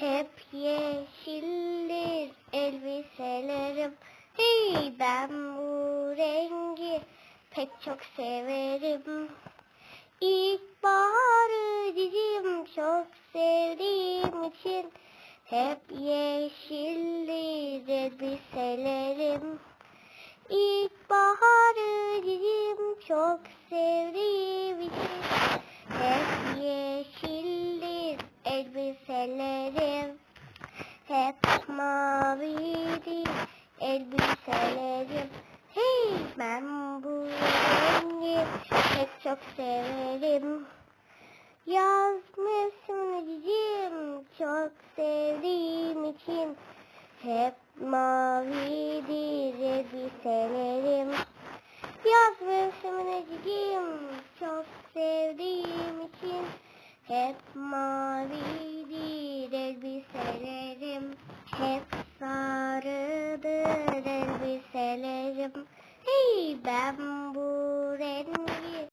Hep yeşildir elbiselerim. Hey ben bu rengi pek çok severim. İlkbaharı cicim çok sevdiğim için hep yeşildir elbiselerim. İlkbaharı cicim çok sevdiğim için hep yeşildir elbiselerim. Hep mavidir elbiselerim. Hey ben bu rengi pek çok severim. Yaz mevsimini cicim çok sevdiğim için hep mavidir elbiselerim. Yaz mevsimini cicim çok sevdiğim için hep sarıdır elbiselerim. Hey ben bu rengi